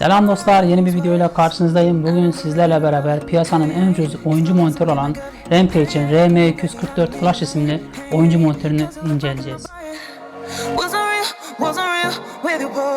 Selam dostlar, yeni bir videoyla karşınızdayım. Bugün sizlerle beraber piyasanın en ucuz oyuncu monitörü olan Rampage'in RM244 Flash isimli oyuncu monitörünü inceleyeceğiz. Wasn't real, wasn't real with you.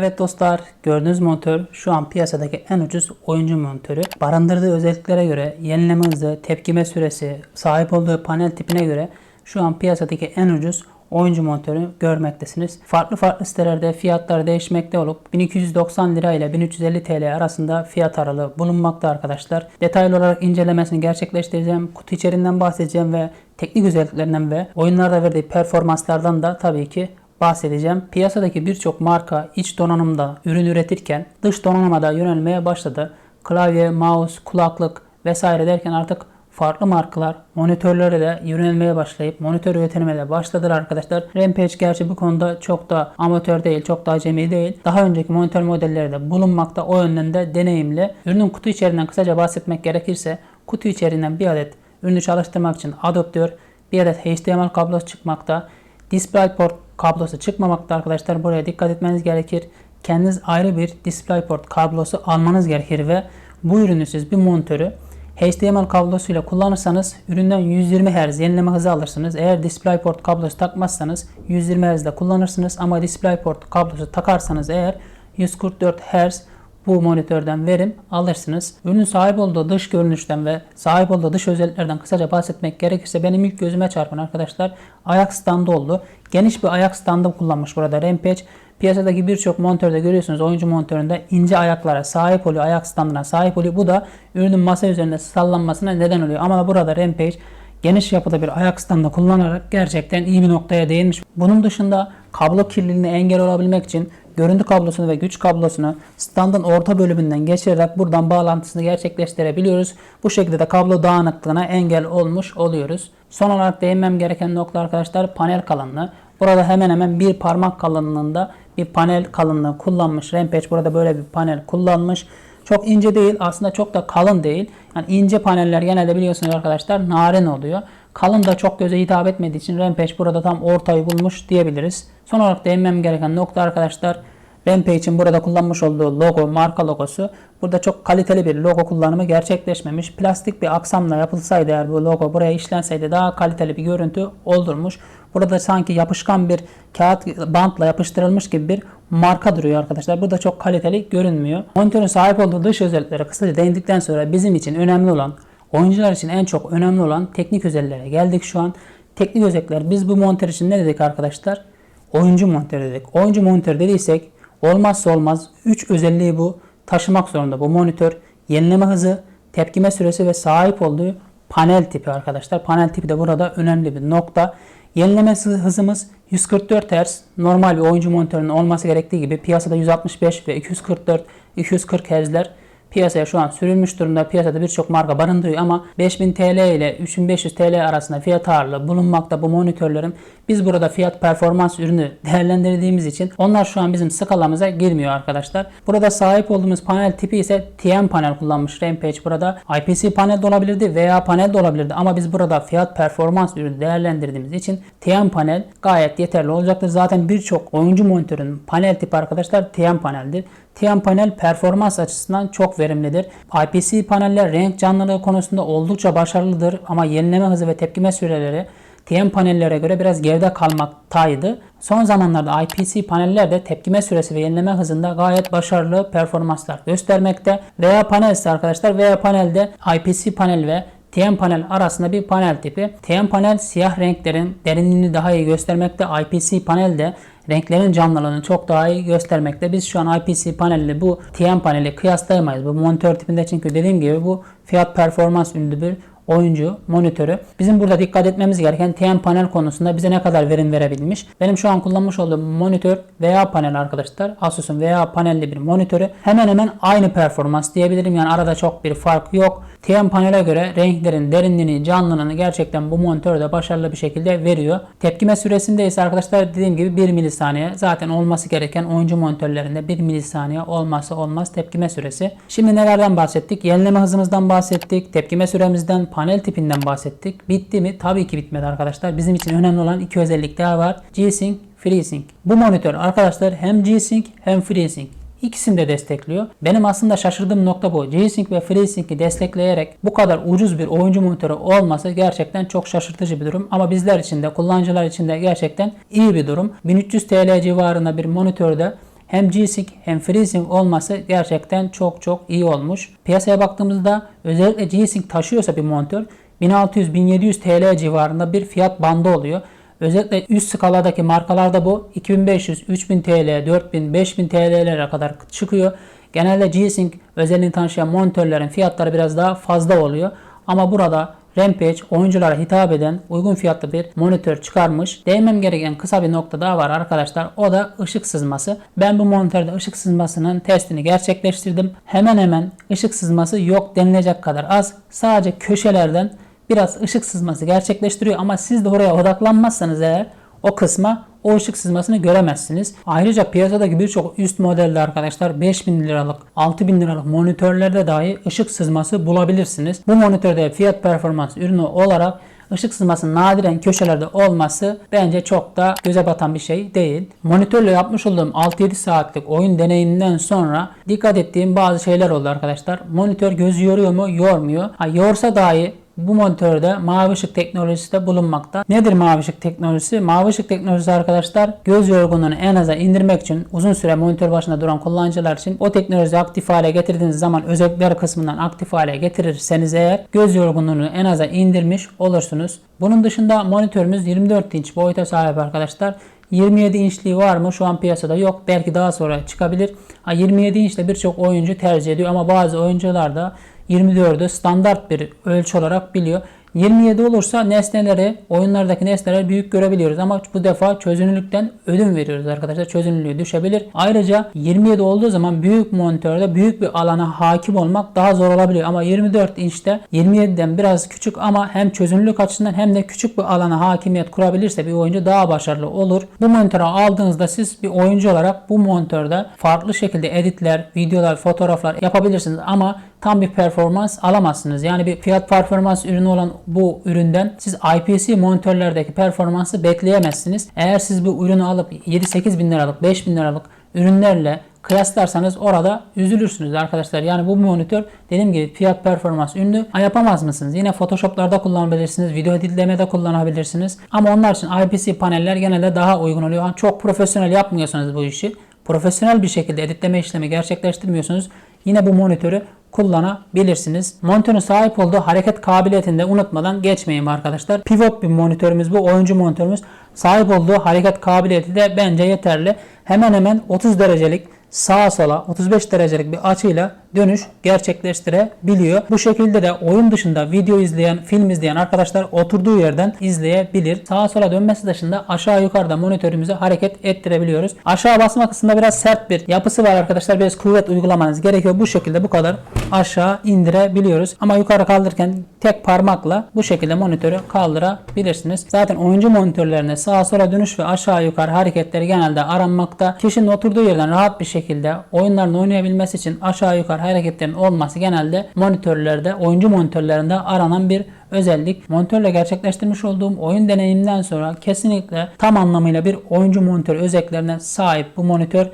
Evet dostlar, gördüğünüz monitör şu an piyasadaki en ucuz oyuncu monitörü. Barındırdığı özelliklere göre yenileme hızı, tepkime süresi, sahip olduğu panel tipine göre şu an piyasadaki en ucuz oyuncu monitörü görmektesiniz. Farklı farklı sitelerde fiyatlar değişmekte olup 1290 lira ile 1350 TL arasında fiyat aralığı bulunmakta arkadaşlar. Detaylı olarak incelemesini gerçekleştireceğim. Kutu içeriğinden bahsedeceğim ve teknik özelliklerinden ve oyunlarda verdiği performanslardan da tabii ki bahsedeceğim. Piyasadaki birçok marka iç donanımda ürün üretirken dış donanıma yönelmeye başladı. Klavye, mouse, kulaklık vesaire derken artık farklı markalar monitörlere de yönelmeye başlayıp monitör üretimine de başladılar arkadaşlar. Rampage gerçi bu konuda çok da amatör değil, çok da acemi değil. Daha önceki monitör modelleri de bulunmakta o yönden de deneyimli. Ürünün kutu içeriğinden kısaca bahsetmek gerekirse kutu içeriğinden bir adet ürünü çalıştırmak için adaptör, bir adet HDMI kablosu çıkmakta. DisplayPort kablosu çıkmamakta arkadaşlar. Buraya dikkat etmeniz gerekir. Kendiniz ayrı bir DisplayPort kablosu almanız gerekir ve bu ürünü siz bir monitörü HDMI kablosuyla kullanırsanız üründen 120 Hz yenileme hızı alırsınız. Eğer DisplayPort kablosu takmazsanız 120 Hz de kullanırsınız ama DisplayPort kablosu takarsanız eğer 144 Hz bu monitörden verim alırsınız. Ürünün sahip olduğu dış görünüşten ve sahip olduğu dış özelliklerden kısaca bahsetmek gerekirse benim ilk gözüme çarpan arkadaşlar ayak standı oldu. Geniş bir ayak standı kullanmış burada Rampage. Piyasadaki birçok monitörde görüyorsunuz oyuncu monitöründe ince ayaklara sahip oluyor, ayak standına sahip oluyor. Bu da ürünün masa üzerinde sallanmasına neden oluyor. Ama burada Rampage geniş yapıda bir ayak standı kullanarak gerçekten iyi bir noktaya değinmiş. Bunun dışında kablo kirliliğine engel olabilmek için görüntü kablosunu ve güç kablosunu standın orta bölümünden geçirerek buradan bağlantısını gerçekleştirebiliyoruz. Bu şekilde de kablo dağınıklığına engel olmuş oluyoruz. Son olarak değinmem gereken nokta arkadaşlar panel kalınlığı. Burada hemen hemen bir parmak kalınlığında bir panel kalınlığı kullanmış. Rampage burada böyle bir panel kullanmış. Çok ince değil aslında çok da kalın değil. Yani ince paneller genelde biliyorsunuz arkadaşlar narin oluyor. Kalın da çok göze hitap etmediği için Rampage burada tam ortayı bulmuş diyebiliriz. Son olarak değinmem gereken nokta arkadaşlar Rampage'in burada kullanmış olduğu logo, marka logosu. Burada çok kaliteli bir logo kullanımı gerçekleşmemiş. Plastik bir aksamla yapılsaydı eğer bu logo buraya işlenseydi daha kaliteli bir görüntü oldurmuş. Burada sanki yapışkan bir kağıt bantla yapıştırılmış gibi bir marka duruyor arkadaşlar. Burada çok kaliteli görünmüyor. Monitörün sahip olduğu dış özelliklere kısaca değindikten sonra bizim için önemli olan, oyuncular için en çok önemli olan teknik özelliklere geldik şu an. Teknik özellikler biz bu monitör için ne dedik arkadaşlar? Oyuncu monitör dedik. Oyuncu monitör dediysek olmazsa olmaz 3 özelliği bu taşımak zorunda bu monitör. Yenileme hızı, tepkime süresi ve sahip olduğu panel tipi arkadaşlar. Panel tipi de burada önemli bir nokta. Yenileme hızımız 144 Hz. Normal bir oyuncu monitörünün olması gerektiği gibi piyasada 165 ve 244 240 Hz'ler piyasaya şu an sürülmüş durumda. Piyasada birçok marka barındırıyor ama 5000 TL ile 3500 TL arasında fiyat ağırlığı bulunmakta bu monitörlerin. Biz burada fiyat performans ürünü değerlendirdiğimiz için onlar şu an bizim skalamıza girmiyor arkadaşlar. Burada sahip olduğumuz panel tipi ise TM panel kullanmış Rampage burada. IPC panel de olabilirdi veya panel de olabilirdi ama biz burada fiyat performans ürünü değerlendirdiğimiz için TM panel gayet yeterli olacaktır. Zaten birçok oyuncu monitörün panel tipi arkadaşlar TM paneldir. TM panel performans açısından çok verimlidir. IPC paneller renk canlılığı konusunda oldukça başarılıdır ama yenileme hızı ve tepkime süreleri TM panellere göre biraz geride kalmaktaydı. Son zamanlarda IPC paneller de tepkime süresi ve yenileme hızında gayet başarılı performanslar göstermekte. VA panel ise arkadaşlar VA panelde IPC panel ve TM panel arasında bir panel tipi. TM panel siyah renklerin derinliğini daha iyi göstermekte. IPC panel de renklerin canlılığını çok daha iyi göstermekte. Biz şu an IPC paneli bu TN paneli kıyaslayamayız. Bu monitör tipinde çünkü dediğim gibi bu fiyat performans ünlü bir oyuncu monitörü. Bizim burada dikkat etmemiz gereken TN panel konusunda bize ne kadar verim verebilmiş. Benim şu an kullanmış olduğum monitör VA panel arkadaşlar. Asus'un VA panelli bir monitörü. Hemen hemen aynı performans diyebilirim. Yani arada çok bir fark yok. TN panele göre renklerin derinliğini, canlılığını gerçekten bu monitör de başarılı bir şekilde veriyor. Tepkime süresinde ise arkadaşlar dediğim gibi 1 milisaniye. Zaten olması gereken oyuncu monitörlerinde 1 milisaniye olmazsa olmaz tepkime süresi. Şimdi nelerden bahsettik? Yenileme hızımızdan bahsettik. Tepkime süremizden, panel tipinden bahsettik. Bitti mi? Tabii ki bitmedi arkadaşlar. Bizim için önemli olan iki özellik daha var. G-Sync, FreeSync. Bu monitör arkadaşlar hem G-Sync hem FreeSync. İkisini de destekliyor. Benim aslında şaşırdığım nokta bu. G-Sync ve FreeSync'i destekleyerek bu kadar ucuz bir oyuncu monitörü olması gerçekten çok şaşırtıcı bir durum. Ama bizler için de kullanıcılar için de gerçekten iyi bir durum. 1300 TL civarında bir monitörde hem G-Sync hem FreeSync olması gerçekten çok çok iyi olmuş. Piyasaya baktığımızda özellikle G-Sync taşıyorsa bir monitör 1600-1700 TL civarında bir fiyat bandı oluyor. Özellikle üst skaladaki markalarda bu 2500, 3000 TL, 4000, 5000 TL'lere kadar çıkıyor. Genelde G-Sync özelliğini taşıyan monitörlerin fiyatları biraz daha fazla oluyor. Ama burada Rampage oyunculara hitap eden uygun fiyatlı bir monitör çıkarmış. Değinmem gereken kısa bir nokta daha var arkadaşlar. O da ışık sızması. Ben bu monitörde ışık sızmasının testini gerçekleştirdim. Hemen hemen ışık sızması yok denilecek kadar az. Sadece köşelerden biraz ışık sızması gerçekleştiriyor ama siz de oraya odaklanmazsanız eğer o kısma o ışık sızmasını göremezsiniz. Ayrıca piyasadaki birçok üst modelde arkadaşlar 5000 liralık 6000 liralık monitörlerde dahi ışık sızması bulabilirsiniz. Bu monitörde fiyat performans ürünü olarak ışık sızmasının nadiren köşelerde olması bence çok da göze batan bir şey değil. Monitörle yapmış olduğum 6-7 saatlik oyun deneyiminden sonra dikkat ettiğim bazı şeyler oldu arkadaşlar. Monitör gözü yoruyor mu? Yormuyor. Ha, yorsa dahi bu monitörde mavi ışık teknolojisi de bulunmakta. Nedir mavi ışık teknolojisi? Mavi ışık teknolojisi arkadaşlar göz yorgunluğunu en aza indirmek için uzun süre monitör başında duran kullanıcılar için o teknolojiyi aktif hale getirdiğiniz zaman özellikler kısmından aktif hale getirirseniz eğer göz yorgunluğunu en aza indirmiş olursunuz. Bunun dışında monitörümüz 24 inç boyuta sahip arkadaşlar. 27 inçliği var mı? Şu an piyasada yok. Belki daha sonra çıkabilir. Ha, 27 inçle birçok oyuncu tercih ediyor ama bazı oyuncular da 24'ü standart bir ölçü olarak biliyor. 27 olursa nesneleri, oyunlardaki nesneleri büyük görebiliyoruz ama bu defa çözünürlükten ödün veriyoruz arkadaşlar. Çözünürlüğü düşebilir. Ayrıca 27 olduğu zaman büyük monitörde büyük bir alana hakim olmak daha zor olabiliyor. Ama 24 inçte 27'den biraz küçük ama hem çözünürlük açısından hem de küçük bir alana hakimiyet kurabilirse bir oyuncu daha başarılı olur. Bu monitörü aldığınızda siz bir oyuncu olarak bu monitörde farklı şekilde editler, videolar, fotoğraflar yapabilirsiniz ama tam bir performans alamazsınız. Yani bir fiyat performans ürünü olan bu üründen siz IPC monitörlerdeki performansı bekleyemezsiniz. Eğer siz bu ürünü alıp 7-8 bin liralık, 5 bin liralık ürünlerle kıyaslarsanız orada üzülürsünüz arkadaşlar. Yani bu monitör dediğim gibi fiyat performans ürünü yapamaz mısınız? Yine Photoshop'larda kullanabilirsiniz, video editlemede kullanabilirsiniz. Ama onlar için IPC paneller genelde daha uygun oluyor. Çok profesyonel yapmıyorsanız bu işi, profesyonel bir şekilde editleme işlemi gerçekleştirmiyorsunuz. Yine bu monitörü kullanabilirsiniz. Monitörün sahip olduğu hareket kabiliyetini de unutmadan geçmeyin arkadaşlar. Pivot bir monitörümüz bu. Oyuncu monitörümüz. Sahip olduğu hareket kabiliyeti de bence yeterli. Hemen hemen 30 derecelik sağa sola 35 derecelik bir açıyla dönüş gerçekleştirebiliyor. Bu şekilde de oyun dışında video izleyen, film izleyen arkadaşlar oturduğu yerden izleyebilir. Sağa sola dönmesi dışında aşağı yukarıda monitörümüzü hareket ettirebiliyoruz. Aşağı basma kısmında biraz sert bir yapısı var arkadaşlar. Biraz kuvvet uygulamanız gerekiyor. Bu şekilde bu kadar aşağı indirebiliyoruz. Ama yukarı kaldırırken tek parmakla bu şekilde monitörü kaldırabilirsiniz. Zaten oyuncu monitörlerinde sağa sola dönüş ve aşağı yukarı hareketleri genelde aranmakta. Kişinin oturduğu yerden rahat bir şekilde oyunlarını oynayabilmesi için aşağı yukarı hareketlerin olması genelde monitörlerde, oyuncu monitörlerinde aranan bir özellik. Monitörle gerçekleştirmiş olduğum oyun deneyiminden sonra kesinlikle tam anlamıyla bir oyuncu monitör özelliklerine sahip bu monitör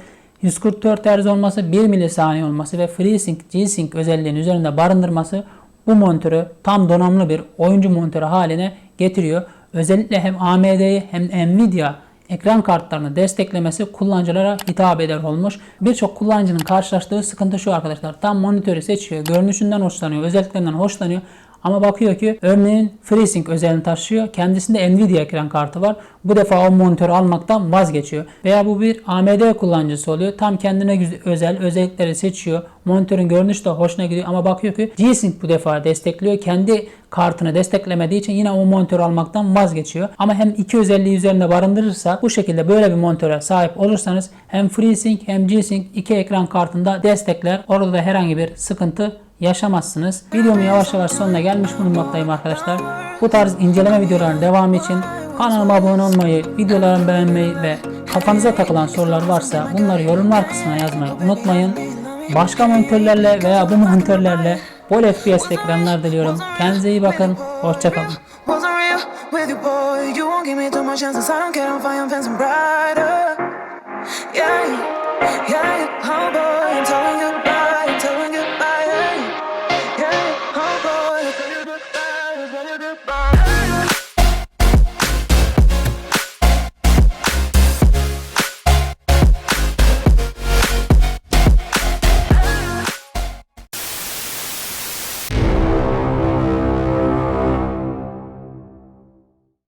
144 Hz olması, 1 milisaniye olması ve FreeSync, G-Sync özelliğini üzerinde barındırması bu monitörü tam donanımlı bir oyuncu monitörü haline getiriyor. Özellikle hem AMD'yi hem Nvidia ekran kartlarını desteklemesi kullanıcılara hitap eder olmuş. Birçok kullanıcının karşılaştığı sıkıntı şu arkadaşlar. Tam monitörü seçiyor, görünüşünden hoşlanıyor, özelliklerinden hoşlanıyor. Ama bakıyor ki örneğin FreeSync özelliğini taşıyor. Kendisinde Nvidia ekran kartı var. Bu defa o monitörü almaktan vazgeçiyor. Veya bu bir AMD kullanıcısı oluyor. Tam kendine özel özellikleri seçiyor. Monitörün görünüşü de hoşuna gidiyor ama bakıyor ki G-Sync bu defa destekliyor. Kendi kartını desteklemediği için yine o monitörü almaktan vazgeçiyor. Ama hem iki özelliği üzerinde barındırırsa bu şekilde böyle bir monitöre sahip olursanız hem FreeSync hem G-Sync iki ekran kartında destekler. Orada da herhangi bir sıkıntı yaşamazsınız. Videomun yavaş yavaş sonuna gelmiş bulunmaktayım arkadaşlar. Bu tarz inceleme videolarının devamı için kanalıma abone olmayı, videolarımı beğenmeyi ve kafanıza takılan sorular varsa bunları yorumlar kısmına yazmayı unutmayın. Başka monitörlerle veya bu monitörlerle bol FPS ekranlar diliyorum. Kendinize iyi bakın. Hoşçakalın.